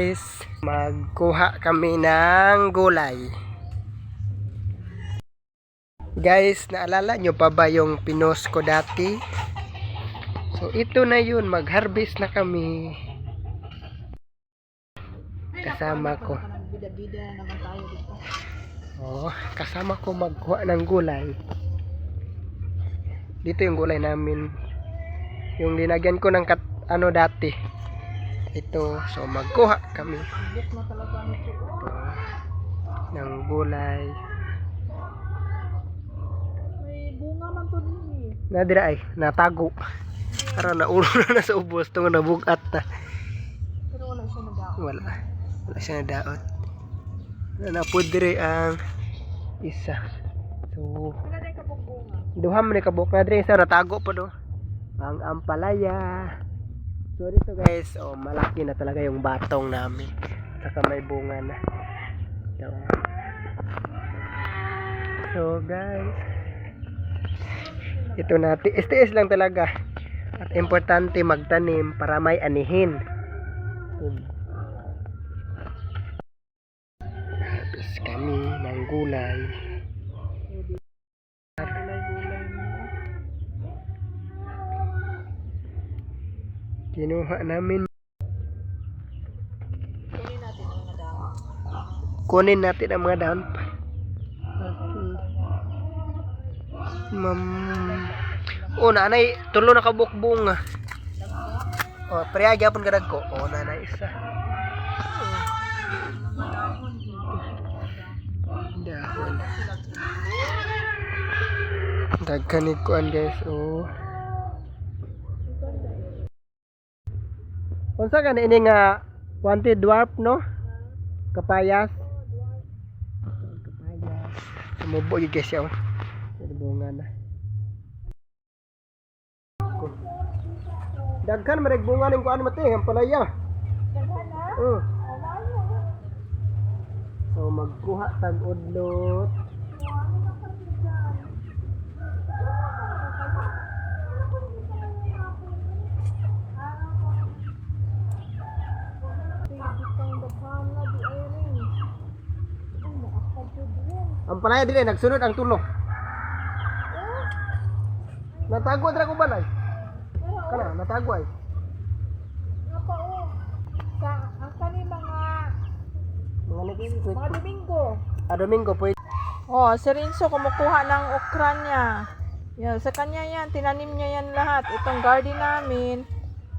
guys, magkuha kami ng gulay. Guys, naalala nyo pa ba yung pinos ko dati? So ito na yun, mag-harvest na kami. Kasama ko. Oh, kasama ko magkuha ng gulay. Dito yung gulay namin. Yung linagyan ko ng kat, ano dati. Ito, so magkuha kami na ito, ng gulay. May bunga man to din eh. Nadira ay, natago. Para naulo na na sa ubos, ito nga nabugat na. Pero wala siya nag Wala. Wala siya na daot. Napudre ang isa. So, Wala na yung bunga. duha man ni kabuk na dre sa natago pa do. Ang ampalaya. So dito guys, oh malaki na talaga yung batong namin. Saka may bunga na. So guys, ito na tiis-tiis lang talaga. At importante magtanim para may anihin. Harvest kami ng gulay. Kinuha namin Kunin natin ang mga dahon. kunin natin ang mga dahon pa. Mam... Oh, nanay, tulo na kabukbong. ah. Oh, priya gyapon kadag ko. Oh, nanay isa. Dahon. Dagkanig kuan guys. Oh. Unsa ka na ini nga wanted dwarf no? Kapayas. Kapayas. Sumubo yung guys yaw. Bunga na. Dagkan marag bunga ning kuan mati ang palaya. Uh. So magkuha tag udlot. Ang palaya dili nagsunod ang tulo. Natago dra ko balay. Kana natago ay. Apa o? Sa ang kani mga Mga naging mga Domingo. Ah, Domingo po. Oh, si Rinso kumukuha ng okra niya. Yan, sa kanya yan, tinanim niya yan lahat. Itong garden namin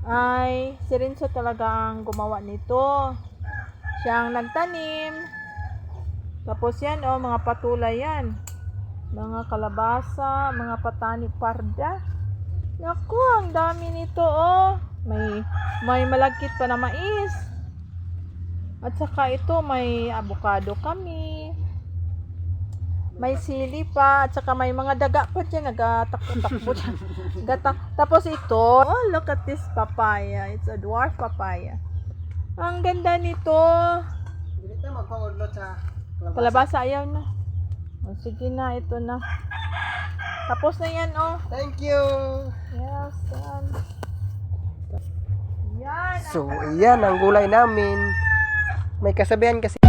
ay si Rinso talaga ang gumawa nito. Siya ang nagtanim. Tapos yan, oh, mga patulay yan. Mga kalabasa, mga patani parda. Naku, ang dami nito, oh. May, may malagkit pa na mais. At saka ito, may avocado kami. May sili pa, at saka may mga daga pa dyan, nagatakbo-takbo dyan. Gata. Tapos ito, oh, look at this papaya. It's a dwarf papaya. Ang ganda nito. Dili ta magpaudlot sa Kalabasa ayaw na. O, sige na, ito na. Tapos na yan, oh. Thank you. Yes, yan. Yan. So, iyan ang gulay namin. May kasabihan kasi